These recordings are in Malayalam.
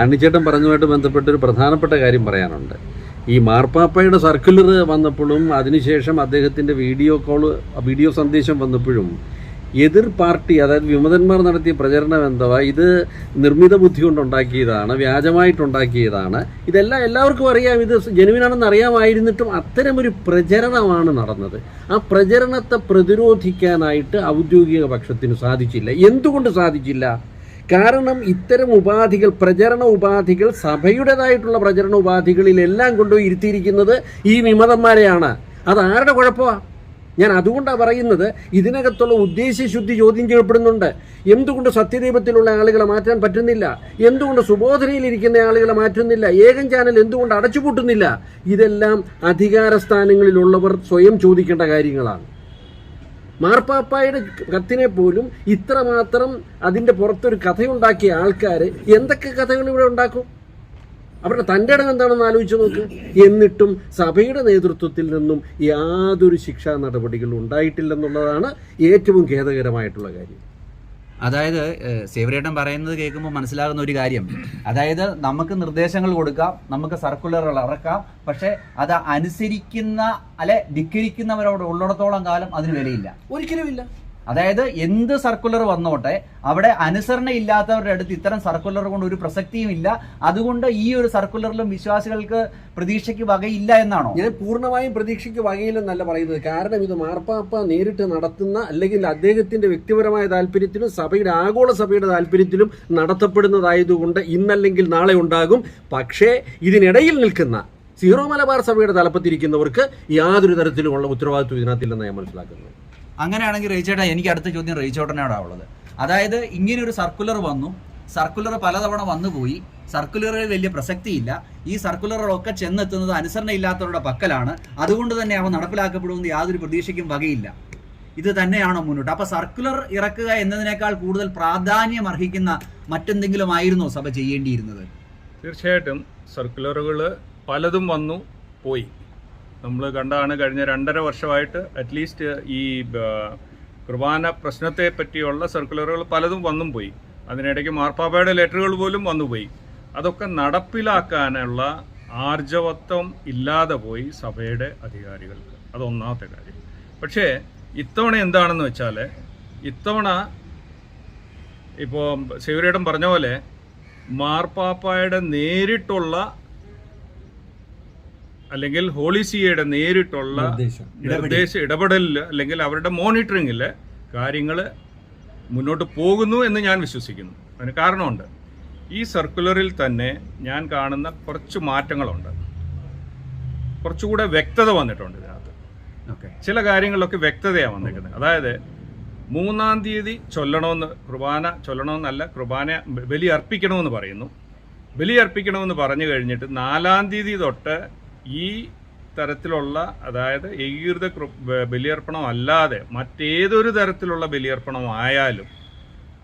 ആണിച്ചേട്ടൻ പറഞ്ഞതുമായിട്ട് ബന്ധപ്പെട്ട ഒരു പ്രധാനപ്പെട്ട കാര്യം പറയാനുണ്ട്. ഈ മാർപ്പാപ്പയുടെ സർക്കുലർ വന്നപ്പോഴും അതിനുശേഷം അദ്ദേഹത്തിന്റെ വീഡിയോ കോൾ വീഡിയോ സന്ദേശം വന്നപ്പോഴും എതിർ പാർട്ടി അതായത് വിമതന്മാർ നടത്തിയ പ്രചരണം എന്തുവാ ഇത് നിർമ്മിത ബുദ്ധി കൊണ്ടുണ്ടാക്കിയതാണ് വ്യാജമായിട്ടുണ്ടാക്കിയതാണ്. ഇതെല്ലാം എല്ലാവർക്കും അറിയാം ഇത് ജനുവിനാണെന്ന് അറിയാമായിരുന്നിട്ടും അത്തരമൊരു പ്രചരണമാണ് നടന്നത്. ആ പ്രചരണത്തെ പ്രതിരോധിക്കാനായിട്ട് ഔദ്യോഗിക പക്ഷത്തിന് സാധിച്ചില്ല. എന്തുകൊണ്ട് സാധിച്ചില്ല? കാരണം ഇത്തരം ഉപാധികൾ പ്രചരണ ഉപാധികൾ സഭയുടേതായിട്ടുള്ള പ്രചരണ ഉപാധികളിലെല്ലാം കൊണ്ടുപോയി ഇരുത്തിയിരിക്കുന്നത് ഈ വിമതന്മാരെയാണ്. അത് കുഴപ്പമാണ് ഞാൻ അതുകൊണ്ടാണ് പറയുന്നത് ഇതിനകത്തുള്ള ഉദ്ദേശ്യശുദ്ധി ചോദ്യം ചെയ്യപ്പെടുന്നുണ്ട്. എന്തുകൊണ്ട് സത്യദീപത്തിലുള്ള ആളുകളെ മാറ്റാൻ പറ്റുന്നില്ല? എന്തുകൊണ്ട് സുബോധനയിലിരിക്കുന്ന ആളുകളെ മാറ്റുന്നില്ല? ഏകൻ ചാനൽ എന്തുകൊണ്ട് അടച്ചുപൂട്ടുന്നില്ല? ഇതെല്ലാം അധികാര സ്ഥാനങ്ങളിലുള്ളവർ സ്വയം ചോദിക്കേണ്ട കാര്യങ്ങളാണ്. മാർപ്പാപ്പായുടെ കത്തിനെ പോലും ഇത്രമാത്രം അതിന്റെ പുറത്തൊരു കഥയുണ്ടാക്കിയ ആൾക്കാർ എന്തൊക്കെ കഥകൾ ഇവിടെ ഉണ്ടാക്കും? അവരുടെ തന്റെ ഇടം എന്താണെന്ന് ആലോചിച്ച് നോക്ക്. എന്നിട്ടും സഭയുടെ നേതൃത്വത്തിൽ നിന്നും യാതൊരു ശിക്ഷാ നടപടികളും ഉണ്ടായിട്ടില്ലെന്നുള്ളതാണ് ഏറ്റവും ഖേദകരമായിട്ടുള്ള കാര്യം. അതായത് സേവരേട്ടൻ പറയുന്നത് കേൾക്കുമ്പോൾ മനസ്സിലാകുന്ന ഒരു കാര്യം. അതായത് നമുക്ക് നിർദ്ദേശങ്ങൾ കൊടുക്കാം നമുക്ക് സർക്കുലറുകൾ ഇറക്കാം പക്ഷെ അത് അനുസരിക്കുന്ന അല്ലെ ധിക്കരിക്കുന്നവരോട് ഉള്ളിടത്തോളം കാലം അതിന് വിലയില്ല. ഒരിക്കലുമില്ല അതായത് എന്ത് സർക്കുലർ വന്നോട്ടെ അവിടെ അനുസരണ ഇല്ലാത്തവരുടെ അടുത്ത് ഇത്തരം സർക്കുലർ കൊണ്ട് ഒരു പ്രസക്തിയും ഇല്ല. അതുകൊണ്ട് ഈ ഒരു സർക്കുലറിലും വിശ്വാസികൾക്ക് പ്രതീക്ഷയ്ക്ക് വകയില്ല എന്നാണോ? ഞാൻ പൂർണമായും പ്രതീക്ഷയ്ക്ക് വകയില്ലെന്നല്ല പറയുന്നത്. കാരണം ഇത് മാർപ്പാപ്പ നേരിട്ട് നടത്തുന്ന അല്ലെങ്കിൽ അദ്ദേഹത്തിന്റെ വ്യക്തിപരമായ താല്പര്യത്തിലും സഭയുടെ ആഗോള സഭയുടെ താല്പര്യത്തിലും നടത്തപ്പെടുന്നതായതുകൊണ്ട് ഇന്നല്ലെങ്കിൽ നാളെ ഉണ്ടാകും. പക്ഷേ ഇതിനിടയിൽ നിൽക്കുന്ന സീറോ മലബാർ സഭയുടെ തലപ്പത്തിരിക്കുന്നവർക്ക് യാതൊരു തരത്തിലുമുള്ള ഉത്തരവാദിത്വം ഇതിനകത്തില്ലെന്ന് ഞാൻ മനസ്സിലാക്കുന്നത്. അങ്ങനെയാണെങ്കിൽ റേച്ചേട്ടാ എനിക്ക് അടുത്ത ചോദ്യം റേച്ചോട്ടനോടാ ഉള്ളത്. അതായത് ഇങ്ങനെ ഒരു സർക്കുലർ വന്നു. സർക്കുലർ പലതവണ വന്നുപോയി സർക്കുലറിൽ വലിയ പ്രസക്തിയില്ല. ഈ സർക്കുലറുകളൊക്കെ ചെന്നെത്തുന്നത് അനുസരണ ഇല്ലാത്തവരുടെ പക്കലാണ്. അതുകൊണ്ട് തന്നെ അവ നടപ്പിലാക്കപ്പെടുമെന്ന് യാതൊരു പ്രതീക്ഷയ്ക്കും വകയില്ല. ഇത് തന്നെയാണോ മുന്നോട്ട്? അപ്പൊ സർക്കുലർ ഇറക്കുക എന്നതിനേക്കാൾ കൂടുതൽ പ്രാധാന്യം അർഹിക്കുന്ന മറ്റെന്തെങ്കിലും ആയിരുന്നോ സഭ ചെയ്യേണ്ടിയിരുന്നത്? തീർച്ചയായിട്ടും സർക്കുലറുകൾ പലതും വന്നു പോയി. നമ്മൾ കണ്ടാണ് കഴിഞ്ഞ രണ്ടര വർഷമായിട്ട് അറ്റ്ലീസ്റ്റ് ഈ കുർബാന പ്രശ്നത്തെ പറ്റിയുള്ള സർക്കുലറുകൾ പലതും വന്നും പോയി. അതിനിടയ്ക്ക് മാർപ്പാപ്പയുടെ ലെറ്ററുകൾ പോലും വന്നുപോയി അതൊക്കെ നടപ്പിലാക്കാനുള്ള ആർജവത്വം ഇല്ലാതെ പോയി സഭയുടെ അധികാരികൾക്ക്. അതൊന്നാമത്തെ കാര്യം. പക്ഷേ ഇത്തവണ എന്താണെന്ന് വെച്ചാൽ ഇത്തവണ ഇപ്പോൾ സേവരേടം പറഞ്ഞ പോലെ മാർപ്പാപ്പായുടെ നേരിട്ടുള്ള അല്ലെങ്കിൽ ഹോളിസിയയുടെ നേരിട്ടുള്ള നിർദ്ദേശം. ഇടപെടലിൽ അല്ലെങ്കിൽ അവരുടെ മോണിറ്ററിങ്ങിൽ കാര്യങ്ങൾ മുന്നോട്ട് പോകുന്നു എന്ന് ഞാൻ വിശ്വസിക്കുന്നു. അതിന് കാരണമുണ്ട്. ഈ സർക്കുലറിൽ തന്നെ ഞാൻ കാണുന്ന കുറച്ച് മാറ്റങ്ങളുണ്ട്. കുറച്ചുകൂടെ വ്യക്തത വന്നിട്ടുണ്ട് ഇതിനകത്ത്. ഓക്കെ. ചില കാര്യങ്ങളിലൊക്കെ വ്യക്തതയാണ് വന്നിരിക്കുന്നത്. അതായത് മൂന്നാം തീയതി ചൊല്ലണമെന്ന് കുർബാന ചൊല്ലണമെന്നല്ല കുർബാന ബലി അർപ്പിക്കണമെന്ന് പറയുന്നു. ബലി അർപ്പിക്കണമെന്ന് പറഞ്ഞു കഴിഞ്ഞിട്ട് നാലാം തീയതി തൊട്ട് ഈ തരത്തിലുള്ള അതായത് ഏകീകൃത ബലിയർപ്പണം അല്ലാതെ മറ്റേതൊരു തരത്തിലുള്ള ബലിയർപ്പണം ആയാലും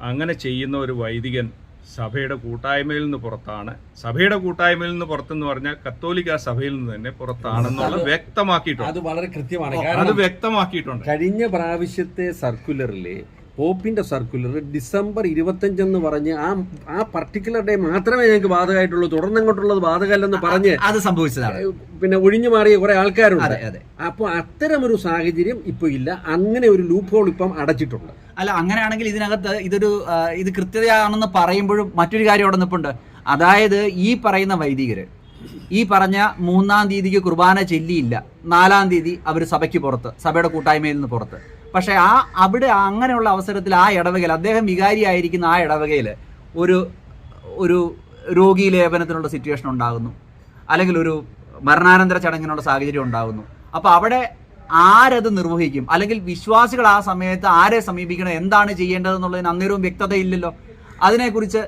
അങ്ങനെ ചെയ്യുന്ന ഒരു വൈദികൻ സഭയുടെ കൂട്ടായ്മയിൽ നിന്ന് പുറത്താണ്. സഭയുടെ കൂട്ടായ്മയിൽ നിന്ന് പുറത്തെന്ന് പറഞ്ഞാൽ കത്തോലിക്ക സഭയിൽ നിന്ന് തന്നെ പുറത്താണെന്നുള്ള വ്യക്തമാക്കിയിട്ടുണ്ട്. അത് വളരെ കൃത്യമാണ്. അത് വ്യക്തമാക്കിയിട്ടുണ്ട്. കഴിഞ്ഞ പ്രാവശ്യത്തെ സർക്കുലറിലെ പോപ്പിന്റെ സർക്കുലർ ഡിസംബർ ഇരുപത്തഞ്ചെന്ന് പറഞ്ഞ് ആ ആ പർട്ടിക്കുലർ ഡേ മാത്രമേ ഞങ്ങൾക്ക് ബാധകമായിട്ടുള്ളൂ. തുടർന്നങ്ങോട്ടുള്ളത് ബാധകമല്ലെന്ന് പറഞ്ഞ് അത് സംഭവിച്ചതാണ്. പിന്നെ ഒഴിഞ്ഞു മാറിയ കുറെ ആൾക്കാരുണ്ട്. അപ്പോൾ അത്തരമൊരു സാഹചര്യം ഇപ്പൊ ഇല്ല. അങ്ങനെ ഒരു ലൂപ്പ് ഹോൾ ഇപ്പം അടച്ചിട്ടുണ്ട്. അല്ല അങ്ങനെയാണെങ്കിൽ ഇതിനകത്ത് ഇതൊരു ഇത് കൃത്യതയാണെന്ന് പറയുമ്പോഴും മറ്റൊരു കാര്യം അവിടെ നിൽപ്പുണ്ട് അതായത് ഈ പറയുന്ന വൈദികര് ഈ പറഞ്ഞ മൂന്നാം തീയതിക്ക് കുർബാന ചെല്ലിയില്ല. നാലാം തീയതി അവർ സഭയ്ക്ക് പുറത്ത് സഭയുടെ കൂട്ടായ്മയിൽ നിന്ന് പുറത്ത്. പക്ഷെ ആ അവിടെ അങ്ങനെയുള്ള അവസരത്തിൽ ആ ഇടവകയിൽ അദ്ദേഹം വികാരിയായിരിക്കുന്ന ആ ഇടവകയിൽ ഒരു ഒരു രോഗി ലേപനത്തിനുള്ള സിറ്റുവേഷൻ ഉണ്ടാകുന്നു. അല്ലെങ്കിൽ ഒരു മരണാനന്തര ചടങ്ങിനുള്ള സാഹചര്യം ഉണ്ടാകുന്നു. അപ്പോൾ അവിടെ ആരത് നിർവഹിക്കും? അല്ലെങ്കിൽ വിശ്വാസികൾ ആ സമയത്ത് ആരെ സമീപിക്കണം? എന്താണ് ചെയ്യേണ്ടതെന്നുള്ളതിന് അന്നേരവും വ്യക്തതയില്ലല്ലോ. അതിനെക്കുറിച്ച്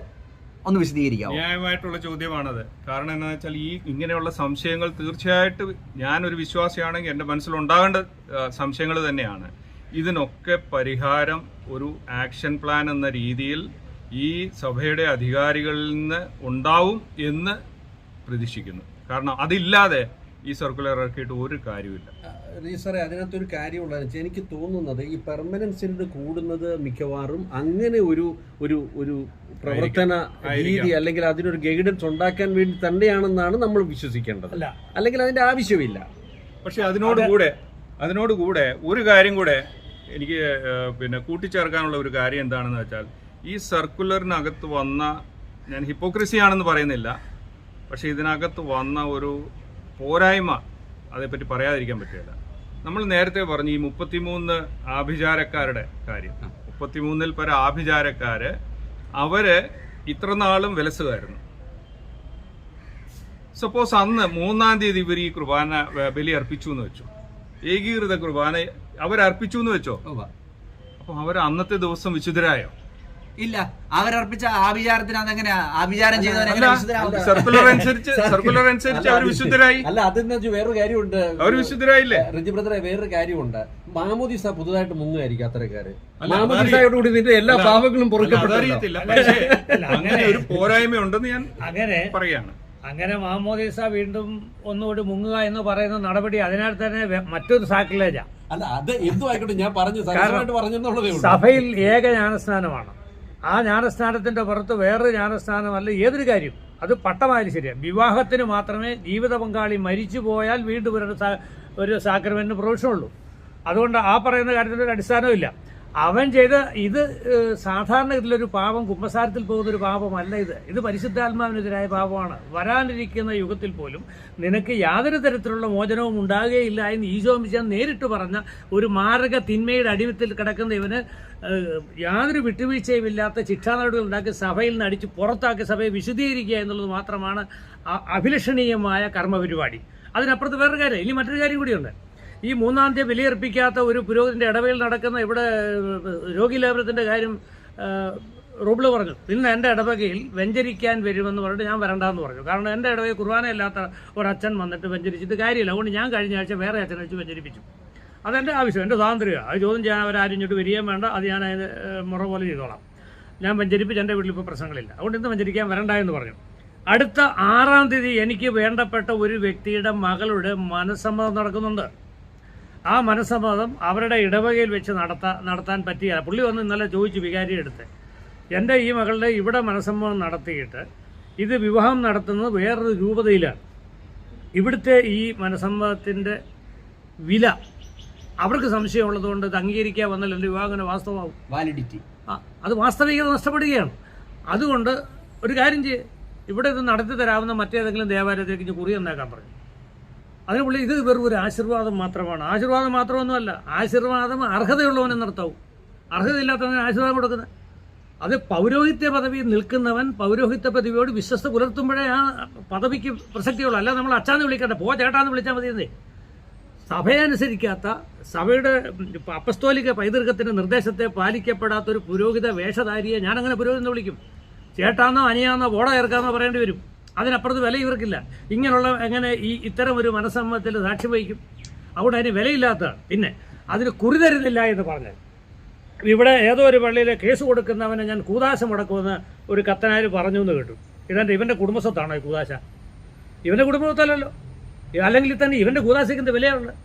ഒന്ന് വിശദീകരിക്കാം ന്യായമായിട്ടുള്ള ചോദ്യമാണത്. കാരണം എന്താ വെച്ചാൽ ഈ ഇങ്ങനെയുള്ള സംശയങ്ങൾ തീർച്ചയായിട്ടും ഞാനൊരു വിശ്വാസിയാണെങ്കിൽ എന്റെ മനസ്സിലുണ്ടാകേണ്ട സംശയങ്ങൾ തന്നെയാണ്. ഇതിനൊക്കെ പരിഹാരം ഒരു ആക്ഷൻ പ്ലാൻ എന്ന രീതിയിൽ ഈ സഭയുടെ അധികാരികളിൽ നിന്ന് ഉണ്ടാവും എന്ന് പ്രതീക്ഷിക്കുന്നു. കാരണം അതില്ലാതെ ഈ സർക്കുലർ ഇറക്കിയിട്ട് ഒരു കാര്യമില്ല സാറേ അതിനകത്തൊരു കാര്യമുള്ളതെന്ന് വെച്ചാൽ എനിക്ക് തോന്നുന്നത് ഈ പെർമനൻസിന്റെ കൂടുന്നത് മിക്കവാറും അങ്ങനെ ഒരു ഒരു ഒരു പ്രവർത്തന രീതി അല്ലെങ്കിൽ അതിനൊരു ഗൈഡൻസ് ഉണ്ടാക്കാൻ വേണ്ടി തന്നെയാണെന്നാണ് നമ്മൾ വിശ്വസിക്കേണ്ടത്. അല്ല. അല്ലെങ്കിൽ അതിന്റെ ആവശ്യമില്ല. പക്ഷെ അതിനോട് കൂടെ അതിനോട് കൂടെ ഒരു കാര്യം കൂടെ എനിക്ക് പിന്നെ കൂട്ടിച്ചേർക്കാനുള്ള ഒരു കാര്യം എന്താണെന്ന് വെച്ചാൽ ഈ സർക്കുലറിനകത്ത് വന്ന ഞാൻ ഹിപ്പോക്രസി ആണെന്ന് പറയുന്നില്ല പക്ഷെ ഇതിനകത്ത് വന്ന ഒരു പോരായ്മ അതേപ്പറ്റി പറയാതിരിക്കാൻ പറ്റില്ല നമ്മൾ നേരത്തെ പറഞ്ഞു ഈ മുപ്പത്തിമൂന്ന് ആഭിചാരക്കാരുടെ കാര്യം. മുപ്പത്തിമൂന്നിൽ പര ആഭിചാരക്കാര് അവർ ഇത്രനാളും വിലസുകായിരുന്നു. സപ്പോസ് അന്ന് മൂന്നാം തീയതി ഇവർ ഈ കുർബാന ബലി അർപ്പിച്ചു എന്ന് വെച്ചു. ഏകീകൃത കുർബാന അവരർപ്പിച്ചു എന്ന് വെച്ചോ അപ്പൊ അവർ അന്നത്തെ ദിവസം വിശുദ്ധരായോ? ഇല്ല. അവരർപ്പിച്ച ആഭിചാരത്തിന് അതെങ്ങനെയാ? ആഭിചാരം? സർക്കുലർ അനുസരിച്ച് സർക്കുലർ അനുസരിച്ച് അവർ വിശുദ്ധരായി. അല്ല അതിന് വേറൊരു കാര്യമുണ്ട്. അവർ വിശുദ്ധരായില്ലേ? റിജി ബ്രദറെ വേറൊരു കാര്യമുണ്ട്. മാമോദിസ പുതുതായിട്ട് മുങ്ങുകയായിരിക്കും അത്തരക്കാര്. മാമോദിസയോടുകൂടി നിന്റെ എല്ലാ പാവങ്ങളും അല്ല, അങ്ങനെ ഒരു പോരായ്മ ഉണ്ടെന്ന് ഞാൻ അങ്ങനെ പറയാണ്. അങ്ങനെ മാമോദീസ വീണ്ടും ഒന്നുകൂടി മുങ്ങുക എന്ന് പറയുന്ന നടപടി അതിനാൽ തന്നെ മറ്റൊരു സാക്കിലേജാ അല്ല അത് എന്തു ആയിക്കോട്ടെ ഞാൻ പറഞ്ഞു സഭയിൽ ഏക ജ്ഞാനസ്നാനമാണ്. ആ ജ്ഞാനസ്നാനത്തിന്റെ പുറത്ത് വേറൊരു ജ്ഞാനസ്നാനമല്ല ഏതൊരു കാര്യം? അത് പട്ടമായാലും ശരിയാണ് വിവാഹത്തിന് മാത്രമേ ജീവിത പങ്കാളി മരിച്ചു പോയാൽ വീണ്ടും ഒരു ഒരു സാക്രമെന്റിന് പ്രൊവിഷനുള്ളൂ അതുകൊണ്ട് ആ പറയുന്ന കാര്യത്തിൽ ഒരു അടിസ്ഥാനമില്ല അവൻ ചെയ്ത ഇത് സാധാരണ ഇതിലൊരു പാപം കുമ്പസാരത്തിൽ പോകുന്ന ഒരു പാപമല്ല ഇത്. ഇത് പരിശുദ്ധാത്മാവിനെതിരായ പാപമാണ്. വരാനിരിക്കുന്ന യുഗത്തിൽ പോലും നിനക്ക് യാതൊരു തരത്തിലുള്ള മോചനവും ഉണ്ടാകുകയില്ല എന്ന് ഈശോ മിശാൻ നേരിട്ട് പറഞ്ഞ ഒരു മാരക തിന്മയുടെ അടിമത്തിൽ കിടക്കുന്ന ഇവന് യാതൊരു വിട്ടുവീഴ്ചയും ഇല്ലാത്ത ശിക്ഷാ നടപടികൾ ഉണ്ടാക്കി സഭയിൽ നിന്ന് അടിച്ച് പുറത്താക്കി സഭയെ വിശദീകരിക്കുക എന്നുള്ളത് മാത്രമാണ് അഭിലഷണീയമായ കർമ്മപരിപാടി. അതിനപ്പുറത്ത് വേറൊരു കാര്യം ഇനി മറ്റൊരു കാര്യം കൂടിയുണ്ട്. ഈ മൂന്നാം തീയതി ബലിയർപ്പിക്കാത്ത ഒരു പുരോഗതിന്റെ ഇടവയിൽ നടക്കുന്ന ഇവിടെ രോഗി ലേബനത്തിന്റെ കാര്യം റൂബിൾ പറഞ്ഞു. ഇന്ന് എന്റെ ഇടവകയിൽ വെഞ്ചരിക്കാൻ വരുമെന്ന് പറഞ്ഞിട്ട് ഞാൻ വരണ്ടെന്ന് പറഞ്ഞു. കാരണം എന്റെ ഇടവകയിൽ കുർബാനയില്ലാത്ത ഒരച്ഛൻ വന്നിട്ട് വെഞ്ചരിച്ചിട്ട് കാര്യമില്ല. അതുകൊണ്ട് ഞാൻ കഴിഞ്ഞ ആഴ്ച വേറെ അച്ഛനെ വെച്ച് വെഞ്ചരിപ്പിച്ചു. അതെന്റെ ആവശ്യം എന്റെ സ്വാതന്ത്ര്യമാണ് അത് ചോദ്യം ചെയ്യാൻ അവരാരും ഇങ്ങോട്ട് വരികയും വേണ്ട. അത് ഞാൻ അതിന് മുറ പോലെ ചെയ്തോളാം. ഞാൻ വെഞ്ചരിപ്പിച്ച് എന്റെ വീട്ടിൽ ഇപ്പോൾ പ്രശ്നങ്ങളില്ല. അതുകൊണ്ട് ഇന്ന് വെഞ്ചരിക്കാൻ വരണ്ട എന്ന് പറഞ്ഞു. അടുത്ത ആറാം തീയതി എനിക്ക് വേണ്ടപ്പെട്ട ഒരു വ്യക്തിയുടെ മകളുടെ മനസ്സമ്മതം നടക്കുന്നുണ്ട്. ആ മനസ്സമ്മതം അവരുടെ ഇടവകയിൽ വെച്ച് നടത്താ നടത്താൻ പറ്റിയ പുള്ളി വന്ന് ഇന്നലെ ചോദിച്ചു വികാരി എടുത്ത് എന്റെ ഈ മകളുടെ ഇവിടെ മനസ്സമ്മതം നടത്തിയിട്ട് ഇത് വിവാഹം നടത്തുന്നത് വേറൊരു രൂപതയിലാണ്. ഇവിടുത്തെ ഈ മനസ്സമ്മതത്തിന്റെ വില അവർക്ക് സംശയമുള്ളതുകൊണ്ട് ഇത് അംഗീകരിക്കാൻ വന്നാൽ എന്റെ വിവാഹം തന്നെ വാസ്തവമാവും. വാലിഡിറ്റി ആ, അത് വാസ്തവികത നഷ്ടപ്പെടുകയാണ്. അതുകൊണ്ട് ഒരു കാര്യം ചെയ്യ്. ഇവിടെ ഇത് നടത്തി തരാവുന്ന മറ്റേതെങ്കിലും ദേവാലയത്തിലേക്ക് കുറി തന്നേക്കാൻ പറഞ്ഞു. അതിന് പുള്ളി ഇത് വെറും ഒരു ആശീർവാദം മാത്രമാണ്. ആശീർവാദം മാത്രമൊന്നുമല്ല ആശീർവാദം അർഹതയുള്ളവനെ നിർത്താവും. അർഹതയില്ലാത്തവന് ആശീർവാദം കൊടുക്കുന്നത്. അത് പൗരോഹിത്യ പദവി നിൽക്കുന്നവൻ പൗരോഹിത്യ പദവിയോട് വിശ്വസ്ത പുലർത്തുമ്പോഴേ ആ പദവിക്ക് പ്രസക്തിയുള്ളൂ. അല്ല നമ്മൾ അച്ഛാന്ന് വിളിക്കട്ടെ പോ ചേട്ടാന്ന് വിളിച്ചാൽ മതിയെന്നേ. സഭയനുസരിക്കാത്ത സഭയുടെ അപ്പസ്തോലിക പൈതൃകത്തിന്റെ നിർദ്ദേശത്തെ പാലിക്കപ്പെടാത്ത ഒരു പുരോഹിത വേഷധാരിയെ ഞാനങ്ങനെ പുരോഹിതം വിളിക്കും. ചേട്ടാന്നോ അനിയാന്നോ ബോഡ ചേർക്കാന്നോ പറയേണ്ടി വരും. അതിനപ്പുറത്ത് വില ഇവർക്കില്ല. ഇങ്ങനെയുള്ള എങ്ങനെ ഈ ഇത്തരം ഒരു മനസ്സമ്മതത്തിൽ സാക്ഷി വഹിക്കും? അവിടെ അതിന് വിലയില്ലാത്തതാണ് പിന്നെ അതിന് കുറിതരുന്നില്ല എന്ന് പറഞ്ഞാൽ ഇവിടെ ഏതോ ഒരു പള്ളിയിൽ കേസ് കൊടുക്കുന്നവനെ ഞാൻ കൂതാശ മുടക്കുമെന്ന് ഒരു കത്തനാര് പറഞ്ഞു എന്ന് കേട്ടു. ഇതെന്റെ ഇവന്റെ കുടുംബസ്വത്താണോ ഈ കൂതാശ? ഇവന്റെ കുടുംബസ്വത്തല്ലല്ലോ. അല്ലെങ്കിൽ തന്നെ ഇവന്റെ കൂതാശയ്ക്ക് വിലയാണുള്ളത്?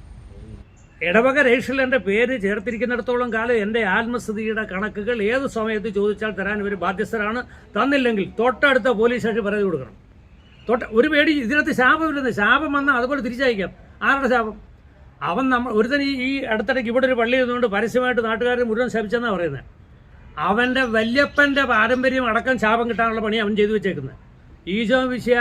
ഇടവക രജിസ്റ്ററിൽ എന്റെ പേര് ചേർത്തിരിക്കുന്നിടത്തോളം കാലം എന്റെ ആത്മസ്ഥിതിയുടെ കണക്കുകൾ ഏത് സമയത്ത് ചോദിച്ചാൽ തരാൻ ഇവർ ബാധ്യസ്ഥരാണ് തന്നില്ലെങ്കിൽ തൊട്ടടുത്ത പോലീസ് സ്റ്റേഷൻ പരാതി കൊടുക്കണം. തൊട്ട ഒരു പേടി ഇതിനകത്ത് ശാപമില്ലെന്ന് ശാപം വന്നാൽ അതുപോലെ തിരിച്ചയക്കാം. ആരുടെ ശാപം? അവൻ നമ്മൾ ഒരുത്തൻ ഈ അടുത്തിടയ്ക്ക് ഇവിടെ ഒരു പള്ളി നിന്നുകൊണ്ട് പരസ്യമായിട്ട് നാട്ടുകാരെ മുഴുവൻ ശപിച്ചെന്നാണ് പറയുന്നത് അവന്റെ വല്യപ്പന്റെ പാരമ്പര്യം അടക്കം ശാപം കിട്ടാനുള്ള പണി അവൻ ചെയ്തു വെച്ചേക്കുന്നത് ഈശോ വിഷയ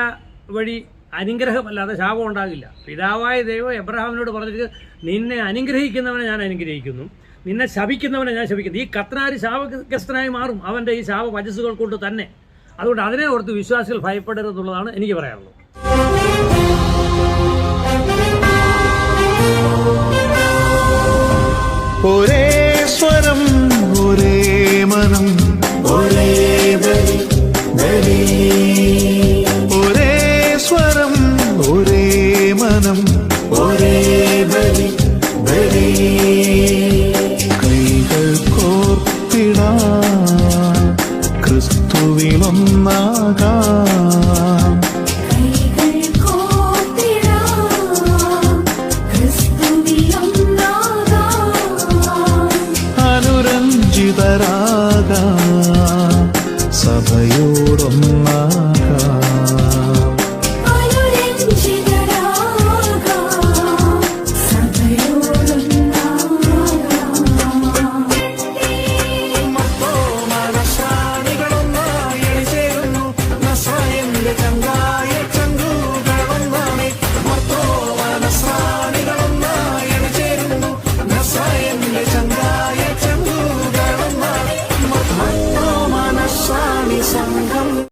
വഴി അനുഗ്രഹമല്ലാതെ ശാപം ഉണ്ടാകില്ല. പിതാവായ ദൈവം എബ്രഹാമിനോട് പറഞ്ഞിട്ട് നിന്നെ അനുഗ്രഹിക്കുന്നവനെ ഞാൻ അനുഗ്രഹിക്കുന്നു. നിന്നെ ശപിക്കുന്നവനെ ഞാൻ ശപിക്കുന്നു. ഈ കത്തനാരി ശാപഗ്രസ്തനായി മാറും അവന്റെ ഈ ശാപ വജസ്സുകൾ കൊണ്ട് തന്നെ. അതുകൊണ്ട് അതിനെ ഓർത്ത് വിശ്വാസികൾ ഭയപ്പെടരുതെന്നുള്ളതാണ് എനിക്ക് പറയാനുള്ളത്. ഒരേ സ്വരം ഒരേ മനം. ഒരേ ബലി ബലി